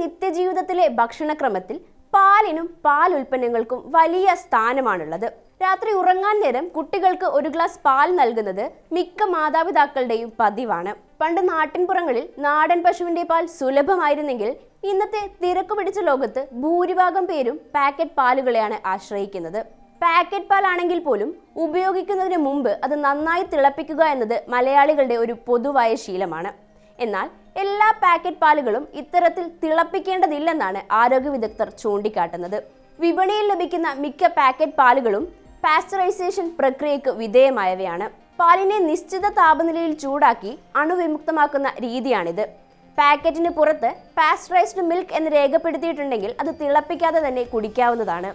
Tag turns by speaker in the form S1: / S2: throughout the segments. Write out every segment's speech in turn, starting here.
S1: നിത്യജീവിതത്തിലെ ഭക്ഷണക്രമത്തിൽ പാലിനും പാൽ ഉൽപ്പന്നങ്ങൾക്കും വലിയ സ്ഥാനമാണുള്ളത്. രാത്രി ഉറങ്ങാൻ നേരം കുട്ടികൾക്ക് ഒരു ഗ്ലാസ് പാൽ നൽകുന്നത് മിക്ക മാതാപിതാക്കളുടെയും പതിവാണ്. പണ്ട് നാട്ടിൻപുറങ്ങളിൽ നാടൻ പശുവിന്റെ പാൽ സുലഭമായിരുന്നെങ്കിൽ ഇന്നത്തെ തിരക്ക് പിടിച്ച ലോകത്ത് ഭൂരിഭാഗം പേരും പാക്കറ്റ് പാലുകളെയാണ് ആശ്രയിക്കുന്നത്. പാക്കറ്റ് പാലാണെങ്കിൽ പോലും ഉപയോഗിക്കുന്നതിന് മുമ്പ് അത് നന്നായി തിളപ്പിക്കുക എന്നത് മലയാളികളുടെ ഒരു പൊതുവായ ശീലമാണ്. എന്നാൽ എല്ലാ പാക്കറ്റ് പാലുകളും ഇത്തരത്തിൽ തിളപ്പിക്കേണ്ടതില്ലെന്നാണ് ആരോഗ്യ വിദഗ്ധർ ചൂണ്ടിക്കാട്ടുന്നത്. വിപണിയിൽ ലഭിക്കുന്ന മിക്ക പാക്കറ്റ് പാലുകളും പാസ്ചറൈസേഷൻ പ്രക്രിയയ്ക്ക് വിധേയമായവയാണ്. പാലിനെ നിശ്ചിത താപനിലയിൽ ചൂടാക്കി അണുവിമുക്തമാക്കുന്ന രീതിയാണിത്. പാക്കറ്റിന് പുറത്ത് പാസ്ചറൈസ്ഡ് മിൽക്ക് എന്ന് രേഖപ്പെടുത്തിയിട്ടുണ്ടെങ്കിൽ അത് തിളപ്പിക്കാതെ തന്നെ കുടിക്കാവുന്നതാണ്.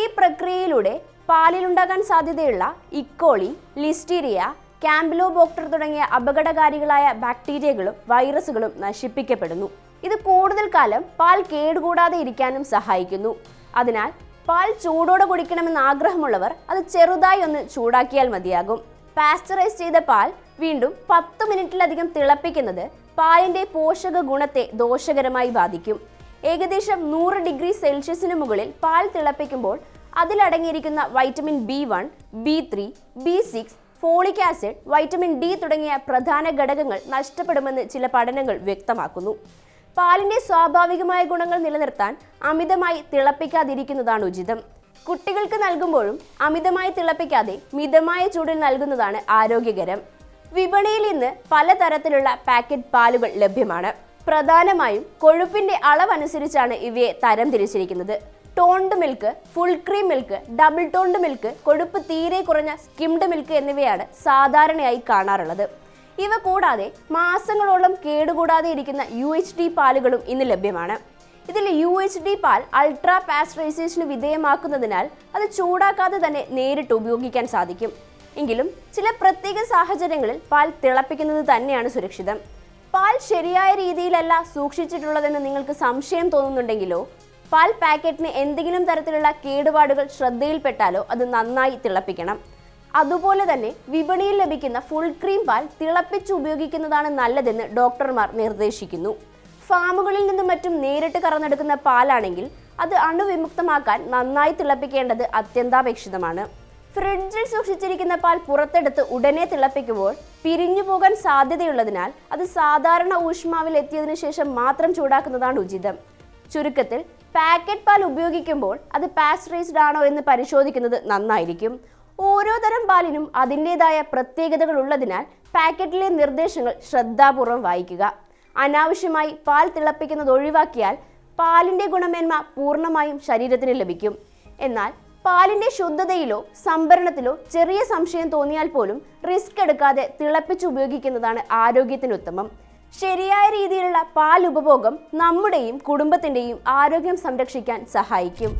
S1: ഈ പ്രക്രിയയിലൂടെ പാലിലുണ്ടാകാൻ സാധ്യതയുള്ള ഇക്കോളി ലിസ്റ്റീരിയ ക്യാമ്പിലോബോക്ടർ തുടങ്ങിയ അപകടകാരികളായ ബാക്ടീരിയകളും വൈറസുകളും നശിപ്പിക്കപ്പെടുന്നു. ഇത് കൂടുതൽ കാലം പാൽ കേടുകൂടാതെ ഇരിക്കാനും സഹായിക്കുന്നു. അതിനാൽ പാൽ ചൂടോടെ കുടിക്കണമെന്ന് ആഗ്രഹമുള്ളവർ അത് ചെറുതായി ഒന്ന് ചൂടാക്കിയാൽ മതിയാകും. പാസ്ചറൈസ് ചെയ്ത പാൽ വീണ്ടും പത്ത് മിനിറ്റിലധികം തിളപ്പിക്കുന്നത് പാലിന്റെ പോഷക ഗുണത്തെ ദോഷകരമായി ബാധിക്കും. ഏകദേശം നൂറ് ഡിഗ്രി സെൽഷ്യസിന് മുകളിൽ പാൽ തിളപ്പിക്കുമ്പോൾ അതിലടങ്ങിയിരിക്കുന്ന vitamin B one B three B six folic acid vitamin D തുടങ്ങിയ പ്രധാന ഘടകങ്ങൾ നഷ്ടപ്പെടുമെന്ന് ചില പഠനങ്ങൾ വ്യക്തമാക്കുന്നു. പാലിന്റെ സ്വാഭാവികമായ ഗുണങ്ങൾ നിലനിർത്താൻ അമിതമായി തിളപ്പിക്കാതിരിക്കുന്നതാണ് ഉചിതം. കുട്ടികൾക്ക് നൽകുമ്പോഴും അമിതമായി തിളപ്പിക്കാതെ മിതമായ ചൂടിൽ നൽകുന്നതാണ് ആരോഗ്യകരം. വിപണിയിൽ ഇന്ന് പലതരത്തിലുള്ള പാക്കറ്റ് പാലുകൾ ലഭ്യമാണ്. പ്രധാനമായും കൊഴുപ്പിന്റെ അളവനുസരിച്ചാണ് ഇവയെ തരം തിരിച്ചിരിക്കുന്നത് toned milk full cream milk double toned milk കൊഴുപ്പ് തീരെ കുറഞ്ഞ സ്കിംഡ് മിൽക്ക് എന്നിവയാണ് സാധാരണയായി കാണാറുള്ളത്. ഇവ കൂടാതെ മാസങ്ങളോളം കേടുകൂടാതെ ഇരിക്കുന്ന യു എച്ച് ഡി പാലുകളും ഇന്ന് ലഭ്യമാണ്. ഇതിൽ യു എച്ച് ഡി പാൽ അൾട്രാ പാസ്ചറൈസേഷന് വിധേയമാക്കുന്നതിനാൽ അത് ചൂടാക്കാതെ തന്നെ നേരിട്ട് ഉപയോഗിക്കാൻ സാധിക്കും. എങ്കിലും ചില പ്രത്യേക സാഹചര്യങ്ങളിൽ പാൽ തിളപ്പിക്കുന്നത് തന്നെയാണ് സുരക്ഷിതം. പാൽ ശരിയായ രീതിയിലല്ല സൂക്ഷിച്ചിട്ടുള്ളതെന്ന് നിങ്ങൾക്ക് സംശയം തോന്നുന്നുണ്ടെങ്കിലോ പാൽ പാക്കറ്റിന് എന്തെങ്കിലും തരത്തിലുള്ള കേടുപാടുകൾ ശ്രദ്ധയിൽപ്പെട്ടാലോ അത് നന്നായി തിളപ്പിക്കണം. അതുപോലെ തന്നെ വിപണിയിൽ ലഭിക്കുന്ന ഫുൾ ക്രീം പാൽ തിളപ്പിച്ച് ഉപയോഗിക്കുന്നതാണ് നല്ലതെന്ന് ഡോക്ടർമാർ നിർദ്ദേശിക്കുന്നു. ഫാമുകളിൽ നിന്നും മറ്റും നേരിട്ട് കറന്നെടുക്കുന്ന പാലാണെങ്കിൽ അത് അണുവിമുക്തമാക്കാൻ നന്നായി തിളപ്പിക്കേണ്ടത് അത്യന്താപേക്ഷിതമാണ്. ഫ്രിഡ്ജിൽ സൂക്ഷിച്ചിരിക്കുന്ന പാൽ പുറത്തെടുത്ത് ഉടനെ തിളപ്പിക്കുമ്പോൾ പിരിഞ്ഞു പോകാൻ സാധ്യതയുള്ളതിനാൽ അത് സാധാരണ ഊഷ്മാവിൽ എത്തിയതിനു ശേഷം മാത്രം ചൂടാക്കുന്നതാണ് ഉചിതം. ചുരുക്കത്തിൽ പാക്കറ്റ് പാൽ ഉപയോഗിക്കുമ്പോൾ അത് പാസ്ചറൈസ്ഡ് ആണോ എന്ന് പരിശോധിക്കുന്നത് നന്നായിരിക്കും. ഓരോ തരം പാലിനും അതിന്റെതായ പ്രത്യേകതകൾ ഉള്ളതിനാൽ പാക്കറ്റിലെ നിർദ്ദേശങ്ങൾ ശ്രദ്ധാപൂർവം വായിക്കുക. അനാവശ്യമായി പാൽ തിളപ്പിക്കുന്നത് ഒഴിവാക്കിയാൽ പാലിന്റെ ഗുണമേന്മ പൂർണമായും ശരീരത്തിന് ലഭിക്കും. എന്നാൽ പാലിന്റെ ശുദ്ധതയിലോ സംഭരണത്തിലോ ചെറിയ സംശയം തോന്നിയാൽ പോലും റിസ്ക് എടുക്കാതെ തിളപ്പിച്ച് ഉപയോഗിക്കുന്നതാണ് ആരോഗ്യത്തിന് ഉത്തമം ശരിയായ രീതിയിലുള്ള പാൽ ഉപഭോഗം നമ്മുടെയും കുടുംബത്തിന്റെയും ആരോഗ്യം സംരക്ഷിക്കാൻ സഹായിക്കും.